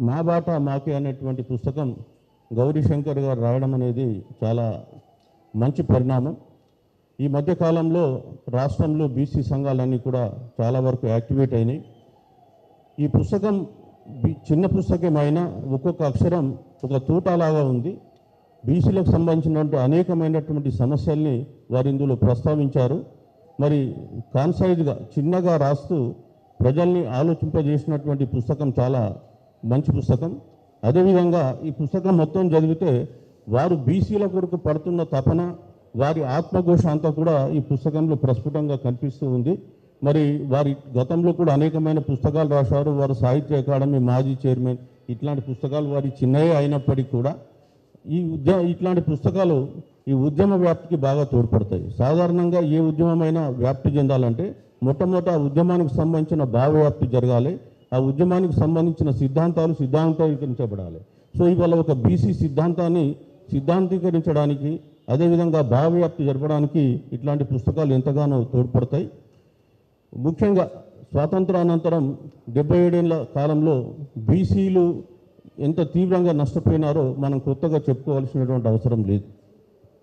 మా బాట మాకే అనేటువంటి పుస్తకం గౌరీ శంకర్ గారు రాయడం అనేది చాలా మంచి పరిణామం. ఈ మధ్యకాలంలో రాష్ట్రంలో బీసీ సంఘాలన్నీ కూడా చాలా వరకు యాక్టివేట్ అయినాయి. ఈ పుస్తకం బి- చిన్న పుస్తకం అయినా ఒక్కొక్క అక్షరం ఒక తూటాలాగా ఉంది. బీసీలకు సంబంధించినటువంటి అనేకమైనటువంటి సమస్యల్ని వారు ఇందులో ప్రస్తావించారు. మరి కాన్సైజ్గా చిన్నగా రాస్తూ ప్రజల్ని ఆలోచింపజేసినటువంటి పుస్తకం చాలా మంచి పుస్తకం. అదేవిధంగా ఈ పుస్తకం మొత్తం చదివితే వారు బీసీల కొరకు పడుతున్న తపన వారి ఆత్మఘోష అంతా కూడా ఈ పుస్తకంలో ప్రస్ఫుటంగా కనిపిస్తూ ఉంది. మరి వారి గతంలో కూడా అనేకమైన పుస్తకాలు రాశారు. వారు సాహిత్య అకాడమీ మాజీ చైర్మన్. ఇట్లాంటి పుస్తకాలు వారి చిన్నయే అయినప్పటికీ కూడా ఈ ఉద్యమ ఇట్లాంటి పుస్తకాలు ఈ ఉద్యమ వ్యాప్తికి బాగా తోడ్పడతాయి. సాధారణంగా ఏ ఉద్యమమైనా వ్యాప్తి చెందాలంటే మొట్టమొదట ఉద్యమానికి సంబంధించిన భావవ్యాప్తి జరగాలి. ఆ ఉద్యమానికి సంబంధించిన సిద్ధాంతాలు సిద్ధాంతీకరించబడాలి. సో ఇవాళ ఒక బీసీ సిద్ధాంతాన్ని సిద్ధాంతీకరించడానికి అదేవిధంగా భావవ్యాప్తి జరపడానికి ఇట్లాంటి పుస్తకాలు ఎంతగానో తోడ్పడతాయి. ముఖ్యంగా స్వాతంత్రానంతరం డెబ్బై ఏడేళ్ళ కాలంలో బీసీలు ఎంత తీవ్రంగా నష్టపోయినారో మనం కొత్తగా చెప్పుకోవాల్సినటువంటి అవసరం లేదు.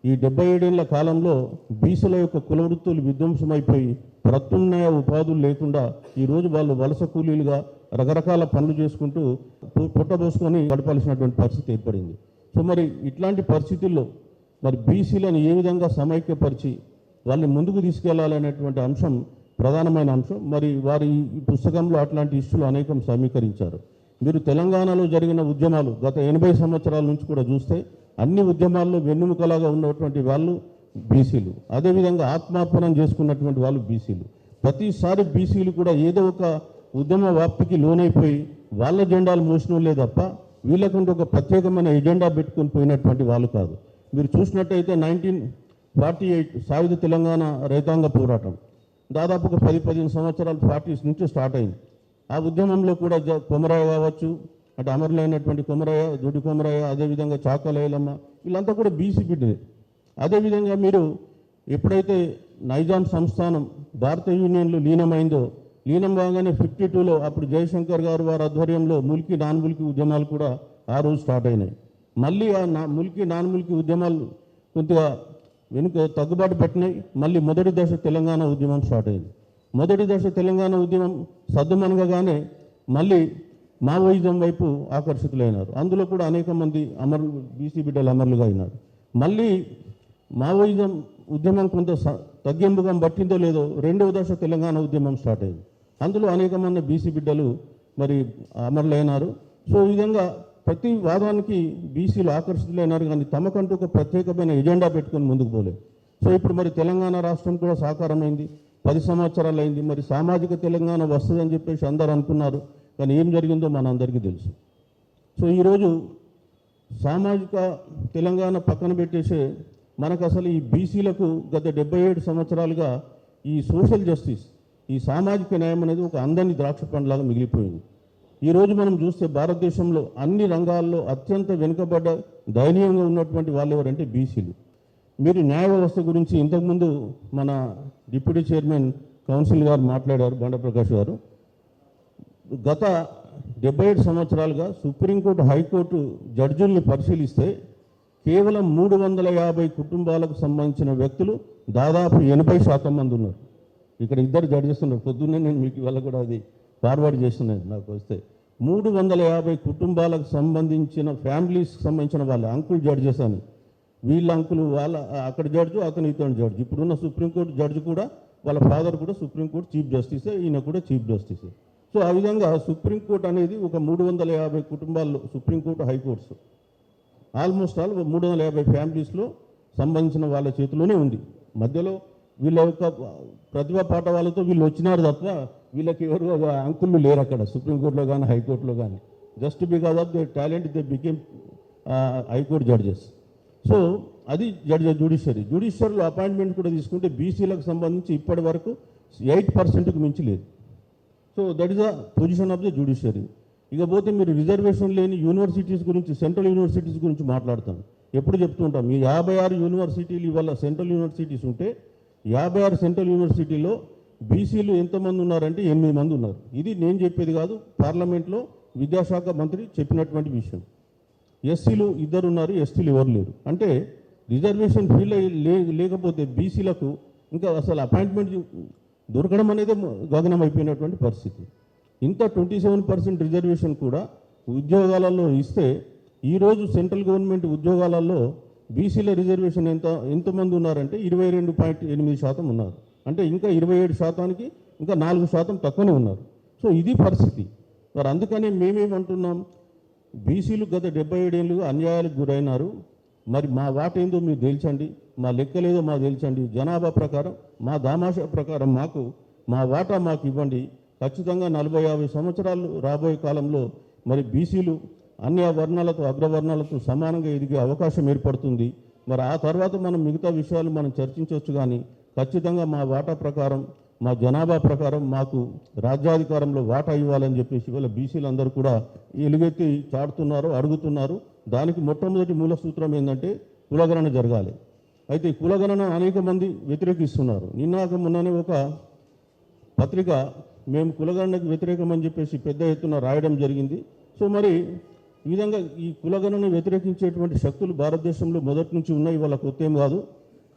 ఈ డెబ్బై ఏడేళ్ళ కాలంలో బీసీల యొక్క కుల వృత్తులు విధ్వంసమైపోయి ప్రత్యున్నయ ఉపాధులు లేకుండా ఈరోజు వాళ్ళు వలస కూలీలుగా రకరకాల పనులు చేసుకుంటూ పుట్టబోసుకొని గడపాల్సినటువంటి పరిస్థితి ఏర్పడింది. సో మరి ఇట్లాంటి పరిస్థితుల్లో మరి బీసీలను ఏ విధంగా సమైక్యపరిచి వాళ్ళని ముందుకు తీసుకెళ్ళాలనేటువంటి అంశం ప్రధానమైన అంశం. మరి వారి ఈ పుస్తకంలో అట్లాంటి ఇష్యూలు అనేకం సమీకరించారు. మీరు తెలంగాణలో జరిగిన ఉద్యమాలు గత ఎనభై సంవత్సరాల నుంచి కూడా చూస్తే అన్ని ఉద్యమాల్లో వెన్నుముకలాగా ఉన్నటువంటి వాళ్ళు బీసీలు. అదేవిధంగా ఆత్మార్పణం చేసుకున్నటువంటి వాళ్ళు బీసీలు. ప్రతిసారి బీసీలు కూడా ఏదో ఒక ఉద్యమ వ్యాప్తికి లోనైపోయి వాళ్ళ జెండాలు మోసిన తప్ప వీళ్ళకుంటే ఒక ప్రత్యేకమైన ఎజెండా పెట్టుకుని పోయినటువంటి వాళ్ళు కాదు. మీరు చూసినట్టయితే నైన్టీన్ ఫార్టీ ఎయిట్ సాయుధ తెలంగాణ రైతాంగ పోరాటం. దాదాపు ఒక పది పదిహేను సంవత్సరాలు ఫార్టీస్ నుంచి స్టార్ట్ అయింది. ఆ ఉద్యమంలో కూడా జ- కొమరయ్య కావచ్చు అటు అమరులైనటువంటి కొమరయ్య జుడి కొమరయ్య అదేవిధంగా చాకలేలమ్మ వీళ్ళంతా కూడా బీసీ బిడ్డలే. అదేవిధంగా మీరు ఎప్పుడైతే నైజాం సంస్థానం భారత యూనియన్లో లీనమైందో లీనం కాగానే ఫిఫ్టీ టూలో అప్పుడు జయశంకర్ గారు వారి ఆధ్వర్యంలో ముల్కి నాన్ ముల్కి ఉద్యమాలు కూడా ఆ రోజు స్టార్ట్ అయినాయి. మళ్ళీ ఆ నా ముల్కి నాన్ ముల్కి ఉద్యమాలు కొద్దిగా వెనుక తగ్గుబాటు పెట్టినాయి. మళ్ళీ మొదటి దశ తెలంగాణ ఉద్యమం స్టార్ట్ అయింది. మొదటి దశ తెలంగాణ ఉద్యమం సద్దుమనగగానే మళ్ళీ మావోయిజం వైపు ఆకర్షితులైనారు. అందులో కూడా అనేక మంది అమరులు బీసీ బిడ్డలు అమరులుగా అయినారు. మళ్ళీ మావోయిజం ఉద్యమం కొంత స- తగ్గింపుగా పట్టిందో లేదో రెండవ దశ తెలంగాణ ఉద్యమం స్టార్ట్ అయింది. అందులో అనేక మంది బీసీ బిడ్డలు మరి అమరులైనారు. సో ఈ విధంగా ప్రతి వాదానికి బీసీలు ఆకర్షితులైనారు కానీ తమకంటూ ఒక ప్రత్యేకమైన ఎజెండా పెట్టుకొని ముందుకు పోలేదు. సో ఇప్పుడు మరి తెలంగాణ రాష్ట్రం కూడా సాకారమైంది. పది సంవత్సరాలు అయింది మరి సామాజిక తెలంగాణ వస్తుందని చెప్పేసి అందరూ అనుకున్నారు. కానీ ఏం జరిగిందో మనందరికీ తెలుసు. సో ఈరోజు సామాజిక తెలంగాణ పక్కన పెట్టేసే మనకు అసలు ఈ బీసీలకు గత డెబ్బై ఏడు సంవత్సరాలుగా ఈ సోషల్ జస్టిస్ ఈ సామాజిక న్యాయం అనేది ఒక అందని ద్రాక్ష పండులాగా మిగిలిపోయింది. ఈరోజు మనం చూస్తే భారతదేశంలో అన్ని రంగాల్లో అత్యంత వెనుకబడ్డ దయనీయంగా ఉన్నటువంటి వాళ్ళు ఎవరంటే బీసీలు. మీరు న్యాయ వ్యవస్థ గురించి ఇంతకుముందు మన డిప్యూటీ చైర్మన్ కౌన్సిల్ గారు మాట్లాడారు బండప్రకాష్ గారు. గత డెబ్బై ఏడు సంవత్సరాలుగా సుప్రీంకోర్టు హైకోర్టు జడ్జుల్ని పరిశీలిస్తే కేవలం మూడు వందల యాభై కుటుంబాలకు సంబంధించిన వ్యక్తులు దాదాపు ఎనభై శాతం మంది ఉన్నారు. ఇక్కడ ఇద్దరు జడ్జెస్ పొద్దున్నే నేను మీకు ఇవాళ కూడా అది ఫార్వర్డ్ చేస్తున్నాను నాకు వస్తే. మూడు వందల యాభై కుటుంబాలకు సంబంధించిన ఫ్యామిలీస్కి సంబంధించిన వాళ్ళ అంకుల్ జడ్జెస్ అని. వీళ్ళ అంకులు వాళ్ళ అక్కడ జడ్జు అతను ఇతను జడ్జి ఇప్పుడున్న సుప్రీంకోర్టు జడ్జి కూడా వాళ్ళ ఫాదర్ కూడా సుప్రీంకోర్టు చీఫ్ జస్టిసే ఈయన కూడా చీఫ్ జస్టిసే సో ఆ విధంగా సుప్రీంకోర్టు అనేది ఒక మూడు వందల యాభై కుటుంబాల్లో సుప్రీంకోర్టు హైకోర్ట్స్ ఆల్మోస్ట్ ఆల్ మూడు వందల యాభై ఫ్యామిలీస్లో సంబంధించిన వాళ్ళ చేతిలోనే ఉంది. మధ్యలో వీళ్ళ యొక్క ప్రతిభ పాట వాళ్ళతో వీళ్ళు వచ్చినారు తప్ప వీళ్ళకి ఎవరు అంకుళ్ళు లేరు అక్కడ సుప్రీంకోర్టులో కానీ హైకోర్టులో కానీ just because of the talent they became high court judges so అది జడ్జి జ్యుడిషియరీ జ్యుడిషియరీలో అపాయింట్మెంట్ కూడా తీసుకుంటే బీసీలకు సంబంధించి ఇప్పటి వరకు ఎయిట్ పర్సెంట్కి మించి లేదు. So that is the position of the judiciary ఇకపోతే మీరు రిజర్వేషన్ లేని యూనివర్సిటీస్ గురించి సెంట్రల్ యూనివర్సిటీస్ గురించి మాట్లాడతాం ఎప్పుడు చెప్తుంటాం ఈ యాభై ఆరు యూనివర్సిటీలు ఇవాళ సెంట్రల్ యూనివర్సిటీస్ ఉంటే యాభై ఆరు సెంట్రల్ యూనివర్సిటీలో బీసీలు ఎంతమంది ఉన్నారంటే ఎనిమిది మంది ఉన్నారు. ఇది నేను చెప్పేది కాదు పార్లమెంట్లో విద్యాశాఖ మంత్రి చెప్పినటువంటి విషయం. ఎస్సీలు ఇద్దరు ఉన్నారు ఎస్టీలు ఎవరు లేరు. అంటే రిజర్వేషన్ ఫీల్ అయ్యి లే లేకపోతే బీసీలకు ఇంకా అసలు అపాయింట్మెంట్ దొరకడం అనేది గగనం అయిపోయినటువంటి పరిస్థితి. ఇంత ట్వంటీ సెవెన్ పర్సెంట్ రిజర్వేషన్ కూడా ఉద్యోగాలలో ఇస్తే ఈరోజు సెంట్రల్ గవర్నమెంట్ ఉద్యోగాలలో బీసీల రిజర్వేషన్ ఎంత ఎంతమంది ఉన్నారంటే ఇరవై రెండు పాయింట్ ఎనిమిది శాతం ఉన్నారు. అంటే ఇంకా ఇరవై ఏడు శాతానికి ఇంకా నాలుగు శాతం తక్కువనే ఉన్నారు. సో ఇది పరిస్థితి. మరి అందుకని మేమేమంటున్నాం? బీసీలు గత డెబ్బై ఏడేళ్ళుగా అన్యాయాలకు గురైనారు. మరి మా వాట ఏందో మీరు తేల్చండి. మా లెక్కలేదో మాకు తేల్చండి. జనాభా ప్రకారం మా దామాష ప్రకారం మాకు మా వాటా మాకు ఇవ్వండి. ఖచ్చితంగా నలభై యాభై సంవత్సరాలు రాబోయే కాలంలో మరి బీసీలు అన్ని వర్ణాలతో అగ్రవర్ణాలతో సమానంగా ఎదిగే అవకాశం ఏర్పడుతుంది. మరి ఆ తర్వాత మనం మిగతా విషయాలు మనం చర్చించవచ్చు కానీ ఖచ్చితంగా మా వాటా ప్రకారం మా జనాభా ప్రకారం మాకు రాజ్యాధికారంలో వాటా ఇవ్వాలని చెప్పేసి వాళ్ళ బీసీలు అందరూ కూడా ఎలుగెత్తి చాడుతున్నారు అడుగుతున్నారు. దానికి మొట్టమొదటి మూల సూత్రం ఏంటంటే కులగణన జరగాలి. అయితే కులగణన అనేక మంది వ్యతిరేకిస్తున్నారు. నిన్నాక మొన్ననే ఒక పత్రిక మేము కులగణనకు వ్యతిరేకం అని చెప్పేసి పెద్ద ఎత్తున రాయడం జరిగింది. సో మరి ఈ విధంగా ఈ కులగణను వ్యతిరేకించేటువంటి శక్తులు భారతదేశంలో మొదటి నుంచి ఉన్నాయి వాళ్ళ కొత్త ఏం కాదు.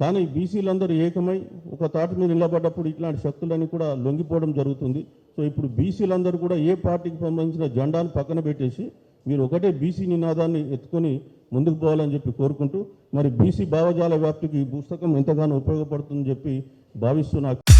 కానీ బీసీలందరూ ఏకమై ఒక తాటి మీద నిలబడ్డప్పుడు ఇట్లాంటి శక్తులన్నీ కూడా లొంగిపోవడం జరుగుతుంది. సో ఇప్పుడు బీసీలందరూ కూడా ఏ పార్టీకి సంబంధించిన జెండాను పక్కన పెట్టేసి మీరు ఒకటే బీసీ నినాదాన్ని ఎత్తుకొని ముందుకు పోవాలని చెప్పి కోరుకుంటూ మరి బీసీ భావజాల వ్యాప్తికి ఈ పుస్తకం ఎంతగానో ఉపయోగపడుతుందని చెప్పి భావిస్తూ నాకు